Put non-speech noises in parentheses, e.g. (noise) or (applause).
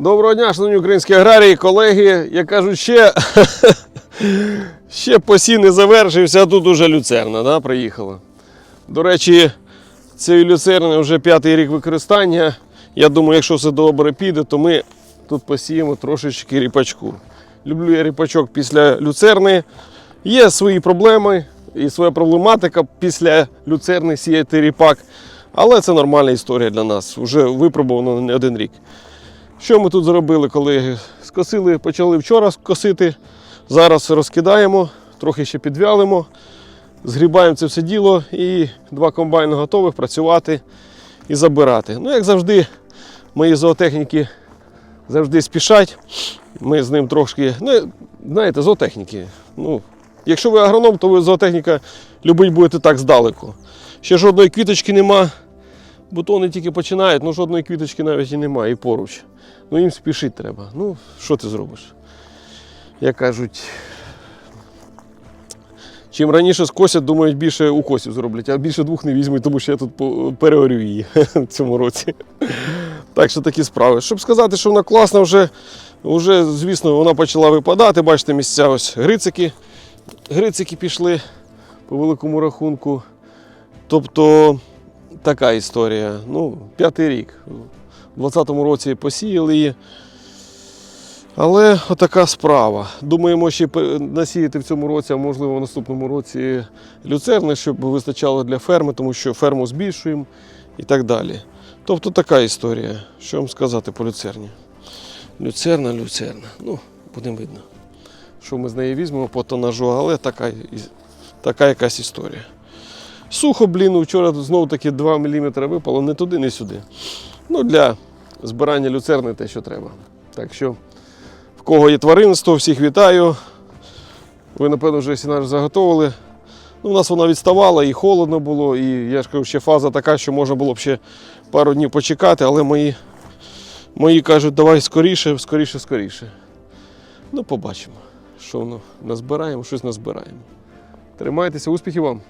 Доброго дня, шановні українські аграрії, колеги. Я кажу, ще, (laughs) ще посій не завершився, а тут уже люцерна да, приїхала. До речі, цієї люцерни вже п'ятий рік використання. Я думаю, якщо все добре піде, то ми тут посіємо трошечки ріпачку. Люблю я ріпачок після люцерни. Є свої проблеми і своя проблематика після люцерни сіяти ріпак. Але це нормальна історія для нас. Вже випробовано не один рік. Що ми тут зробили, колеги? Скосили, почали вчора косити. Зараз розкидаємо, трохи ще підвялимо, згрібаємо це все діло і два комбайни готових працювати і забирати. Ну, як завжди, мої зоотехніки завжди спішать. Ми з ним трошки, ну, знаєте, зоотехніки. Ну, якщо ви агроном, то ви зоотехніка любить будете так здалеку. Ще жодної квіточки нема. Бутони тільки починають, ну жодної квіточки навіть і немає, і поруч. Ну їм спішити треба. Ну, що ти зробиш? Як кажуть, чим раніше скосять, думають, більше укосів зроблять, а більше двох не візьмуть, тому що я тут переорю її (laughs) в цьому році. Так що такі справи. Щоб сказати, що вона класна, вже, вже звісно, вона почала випадати. Бачите, місця ось грицики. Грицики пішли по великому рахунку. Тобто така історія. Ну, п'ятий рік. У 20-му році посіяли її. Але отака справа. Думаємо ще насіяти в цьому році, а можливо в наступному році люцерни, щоб вистачало для ферми, тому що ферму збільшуємо і так далі. Тобто така історія. Що вам сказати по люцерні? Люцерна, люцерна. Ну, будемо видно, що ми з неї візьмемо по тонажу, але така, така якась історія. Сухо, блін, вчора знову таки 2 мм випало не туди, не сюди. Ну, для збирання люцерни те, що треба. Так що, в кого є тваринство, всіх вітаю. Ви, напевно, вже сінаж заготовили. Ну, у нас вона відставала і холодно було, і я ж кажу, ще фаза така, що можна було б ще пару днів почекати, але мої, мої кажуть, давай скоріше, скоріше, скоріше. Ну, побачимо, що воно назбираємо, щось назбираємо. Тримайтеся, успіхів вам!